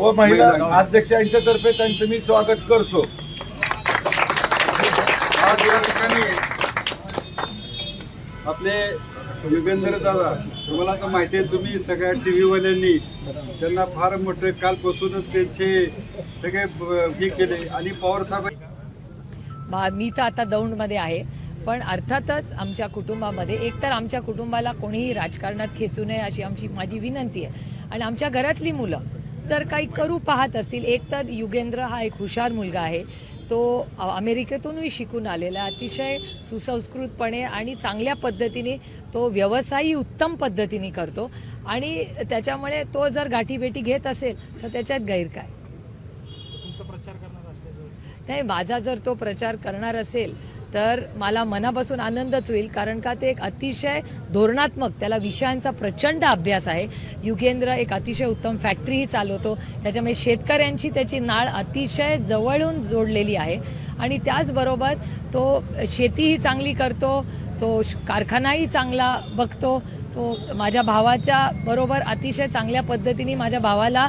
व महिला अध्यक्षांच्या तर्फे त्यांचं मी स्वागत करतो. आज या ठिकाणी आपले युगेंद्र दादा तुम्हाला तर माहिती आहे तुम्ही सगळ्या टी व्हीवाल्यांनी त्यांना फार मोठे कालपासूनच त्यांचे सगळे हे केले आणि पवार साहेब मा- मी तर आता दौंडमध्ये आहे पण अर्थातच आमच्या कुटुंबामध्ये एकतर आमच्या कुटुंबाला कोणीही राजकारणात खेचू नये अशी आमची माझी विनंती आहे. आणि आमच्या घरातली मुलं जर काही करू पाहत असतील एक तर युगेंद्र हा एक हुशार मुलगा आहे. तो अमेरिकेतूनही शिकून आलेला. अतिशय सुसंस्कृतपणे आणि चांगल्या पद्धतीने तो व्यवसायही उत्तम पद्धतीने करतो. आणि त्याच्यामुळे तो जर गाठीभेटी घेत असेल तर त्याच्यात गैर काय? नाही माझा जर तो प्रचार करणार असेल तर मला मनापासून आनंदच होईल कारण का ते एक अतिशय धोरणात्मक त्याला विषयांचा प्रचंड अभ्यास आहे. युगेंद्र एक अतिशय उत्तम फॅक्टरीही चालवतो. त्याच्यामुळे शेतकऱ्यांची त्याची नाळ अतिशय जवळून जोडलेली आहे. आणि त्याचबरोबर तो शेतीही चांगली करतो तो श- कारखानाही चांगला बघतो. तो माझ्या भावाच्या बरोबर अतिशय चांगल्या पद्धतीने माझ्या भावाला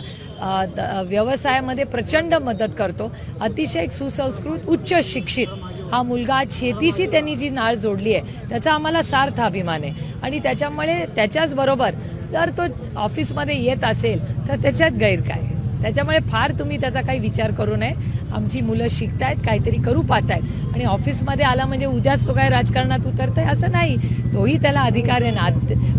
द- व्यवसायामध्ये प्रचंड मदत करतो. अतिशय एक सुसंस्कृत उच्च शिक्षित. हा मुलगा आज शेतीची त्यांनी जी नाळ जोडली आहे त्याचा आम्हाला सार्थ अभिमान आहे. आणि त्याच्यामुळे त्याच्याच बरोबर जर तो ऑफिसमध्ये येत असेल तर त्याच्यात गैर काय? त्याच्यामुळे फार तुम्ही त्याचा काही विचार करू नये. आमची मुलं शिकतायत काहीतरी करू पाहतायत. आणि ऑफिसमध्ये आला म्हणजे उद्याच तो काय राजकारणात उतरतोय असं नाही. तोही त्याला अधिकार आहे. ना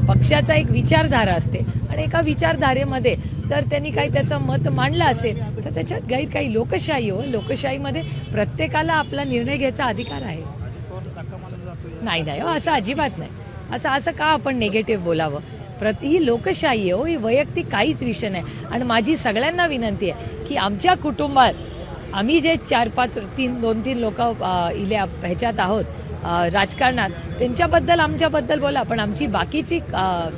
पक्षाचा एक विचारधारा असते. आणि एका विचारधारेमध्ये तर त्यांनी काही त्याचं मत मांडलं असेल तर त्याच्यात गैर काही लोकशाही हो. लोकशाहीमध्ये प्रत्येकाला आपला निर्णय घ्यायचा अधिकार आहे. नाही नाही हो, असं अजिबात नाही. असं असं का आपण निगेटिव्ह बोलावं? प्रति ही लोकशाही हो ही वैयक्तिक काहीच विषय नाही. आणि माझी सगळ्यांना विनंती आहे की आमच्या कुटुंबात आम्ही जे चार पाच तीन दोन तीन लोक इल्या ह्याच्यात आहोत राजकारणात त्यांच्याबद्दल आमच्याबद्दल बोला. पण आमची बाकीची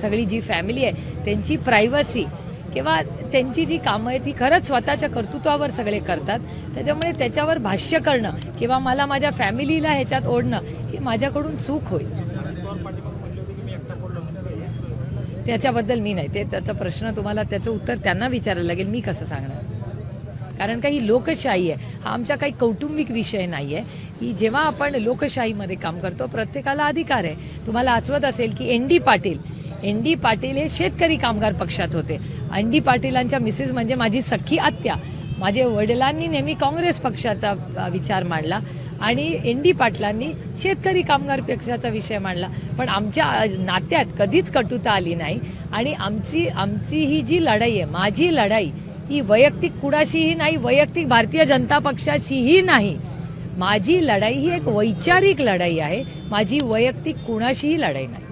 सगळी जी फॅमिली आहे त्यांची प्रायव्हसी किंवा त्यांची जी कामं आहेत ती खरंच स्वतःच्या कर्तृत्वावर सगळे करतात. त्याच्यामुळे त्याच्यावर भाष्य करणं किंवा मला माझ्या फॅमिलीला ह्याच्यात ओढणं ही माझ्याकडून चूक होईल. त्याच्याबद्दल मी नाही. ते त्याचा प्रश्न तुम्हाला त्याचं उत्तर त्यांना विचारायला लागेल मी कसं सांगणार? कारण का ही लोकशाही आहे. हा आमचा काही कौटुंबिक विषय नाही आहे की जेव्हा आपण लोकशाहीमध्ये काम करतो प्रत्येकाला अधिकार आहे. तुम्हाला आचवत असेल की N D Patil N D Patil हे शेतकरी कामगार पक्षात होते. एन डी पाटीलांच्या मिसेस म्हणजे माझी सख्खी आत्या. माझे वडिलांनी नेहमी काँग्रेस पक्षाचा विचार मांडला आणि एन डी पाटलांनी शेतकरी कामगार पक्षाचा विषय मांडला. पण आमच्या नात्यात कधीच कटुता आली नाही आणि आमची आमची ही जी लढाई आहे माझी लढाई ही वैयक्तिक कुणाशीही नाही वैयक्तिक भारतीय जनता पक्षाशीही नाही. माझी लढाई ही एक वैचारिक लढाई आहे. माझी वैयक्तिक कुणाशीही लढाई नाही.